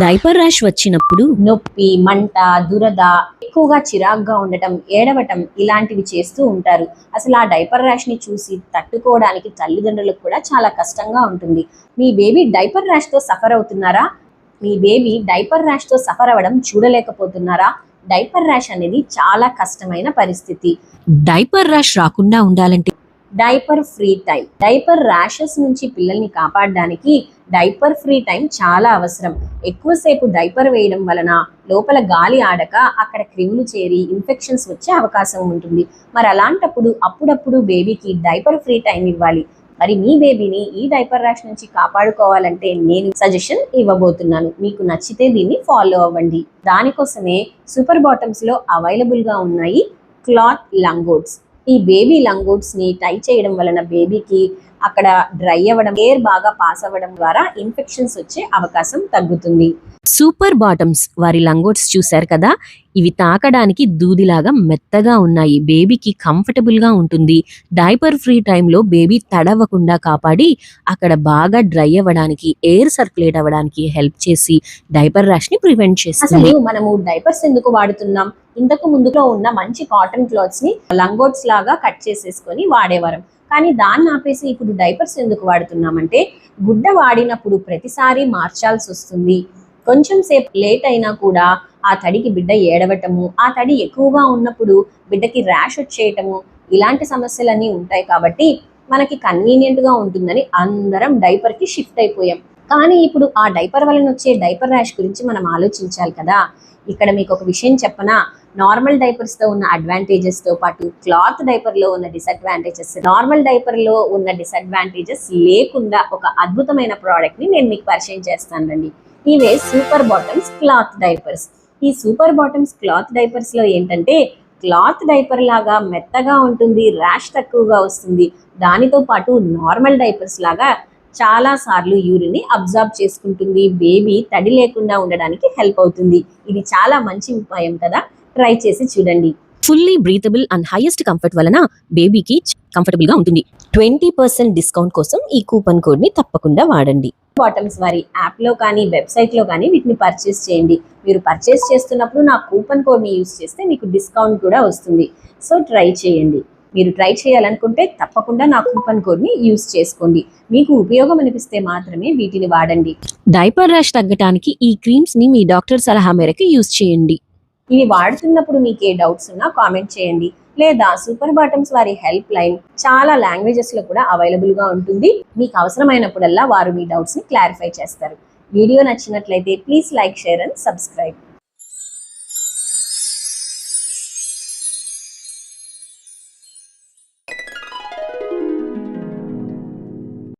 Diaper rash వచ్చినప్పుడు నొప్పి మంట దురద ఎక్కువగా చిరాగ్గా ఉండటం ఏడవటం ఇలాంటివి చేస్తూ ఉంటారు. అసలు ఆ డైపర్ ర్యాష్ని చూసి తట్టుకోవడానికి తల్లిదండ్రులకు కూడా చాలా కష్టంగా ఉంటుంది. మీ బేబీ డైపర్ ర్యాష్తో సఫర్ అవుతున్నారా? మీ బేబీ డైపర్ ర్యాష్తో సఫర్ అవ్వడం చూడలేకపోతున్నారా? డైపర్ ర్యాష్ అనేది చాలా కష్టమైన పరిస్థితి. డైపర్ ర్యాష్ రాకుండా ఉండాలంటే diaper free time. Diaper rashes నుంచి పిల్లల్ని కాపాడడానికి డైపర్ ఫ్రీ టైం చాలా అవసరం. ఎక్కువసేపు డైపర్ వేయడం వలన లోపల గాలి ఆడక అక్కడ క్రిములు చేరి ఇన్ఫెక్షన్స్ వచ్చే అవకాశం ఉంటుంది. మరి అలాంటప్పుడు అప్పుడప్పుడు బేబీకి డైపర్ ఫ్రీ టైం ఇవ్వాలి. మరి మీ బేబీని ఈ డైపర్ ర్యాష్ నుంచి కాపాడుకోవాలంటే నేను సజెషన్ ఇవ్వబోతున్నాను. మీకు నచ్చితే దీన్ని ఫాలో అవ్వండి. దానికోసమే సూపర్ బాటమ్స్లో అవైలబుల్గా ఉన్నాయి క్లాత్ లంగోట్స్. ఈ బేబీ లంగోట్స్ని టై చేయడం వలన బేబీకి అక్కడ డ్రై అవ్వడం ఎయిర్ బాగా పాస్ అవ్వడం ద్వారా ఇన్ఫెక్షన్స్ వచ్చే అవకాశం తగ్గుతుంది. సూపర్ బాటమ్స్ వారి లంగోట్స్ చూశారు కదా? ఇవి తాకడానికి దూదిలాగా మెత్తగా ఉన్నాయి. బేబీకి కంఫర్టబుల్గా ఉంటుంది. డైపర్ ఫ్రీ టైంలో బేబీ తడవకుండా కాపాడి అక్కడ బాగా డ్రై అవ్వడానికి ఎయిర్ సర్క్యులేట్ అవ్వడానికి హెల్ప్ చేసి డైపర్ ర్యాష్ని ప్రివెంట్ చేస్తుంది. మనము డైపర్స్ ఎందుకు వాడుతున్నాం? ఇంతకు ముందులో ఉన్న మంచి కాటన్ క్లాత్స్ని లంగోట్స్ లాగా కట్ చేసేసుకొని వాడేవారం. కానీ దాన్ని ఆపేసి ఇప్పుడు డైపర్స్ ఎందుకు వాడుతున్నామంటే గుడ్డ వాడినప్పుడు ప్రతిసారి మార్చాల్సి వస్తుంది. కొంచెం సేపు లేట్ అయినా కూడా ఆ తడికి బిడ్డ ఏడవటము ఆ తడి ఎక్కువగా ఉన్నప్పుడు బిడ్డకి ర్యాష్ వచ్చేయటము ఇలాంటి సమస్యలన్నీ ఉంటాయి కాబట్టి మనకి కన్వీనియంట్గా ఉంటుందని అందరం డైపర్కి షిఫ్ట్ అయిపోయాం. కానీ ఇప్పుడు ఆ డైపర్ వలన వచ్చే డైపర్ ర్యాష్ గురించి మనం ఆలోచించాలి కదా. ఇక్కడ మీకు ఒక విషయం చెప్పనా? నార్మల్ డైపర్స్తో ఉన్న అడ్వాంటేజెస్తో పాటు క్లాత్ డైపర్లో ఉన్న డిసడ్వాంటేజెస్ నార్మల్ డైపర్లో ఉన్న డిసడ్వాంటేజెస్ లేకుండా ఒక అద్భుతమైన ప్రోడక్ట్ని నేను మీకు పరిచయం చేస్తానండి ఇవే సూపర్ బాటమ్స్ క్లాత్ డైపర్స్ ఈ సూపర్ బాటమ్స్ క్లాత్ డైపర్స్లో ఏంటంటే క్లాత్ డైపర్ లాగా మెత్తగా ఉంటుంది ర్యాష్ తక్కువగా వస్తుంది. దానితో పాటు నార్మల్ డైపర్స్ లాగా చాలా సార్లు యూరిన్ని చేసుకుంటుంది. బేబీ తడి లేకుండా ఉండడానికి హెల్ప్ అవుతుంది. ఇది చాలా మంచి ఉపాయం కదా. ట్రై చేసి చూడంండి. Fully breathable and highest comfort వలన బేబీకి కంఫర్టబుల్గా ఉంటుంది. ట్వంటీ పర్సెంట్ డిస్కౌంట్ కోసం ఈ కూపన్ కోడ్ని తప్పకుండా వాడండి. బాటమ్స్ వారి యాప్లో కానీ వెబ్సైట్లో కానీ వీటిని పర్చేస్ చేయండి. మీరు పర్చేస్ చేస్తున్నప్పుడు నా కూపన్ కోడ్ని యూస్ చేస్తే మీకు డిస్కౌంట్ కూడా వస్తుంది. సో ట్రై చేయండి. మీరు ట్రై చేయాలనుకుంటే తప్పకుండా నా కూపన్ కోడ్ని యూస్ చేసుకోండి. మీకు ఉపయోగం అనిపిస్తే మాత్రమే వీటిని వాడండి. డైపర్ ర్యాష్ తగ్గటానికి ఈ క్రీమ్స్ని మీ డాక్టర్ సలహా మేరకు యూజ్ చేయండి. ఇవి వాడుతున్నప్పుడు మీకు ఏ డౌట్స్ ఉన్నా కామెంట్ చేయండి. లేదా సూపర్ బాటమ్స్ వారి హెల్ప్ లైన్ చాలా లాంగ్వేజెస్లో కూడా అవైలబుల్గా ఉంటుంది. మీకు అవసరమైనప్పుడల్లా వారు మీ డౌట్స్ని క్లారిఫై చేస్తారు. వీడియో నచ్చినట్లయితే please like share and subscribe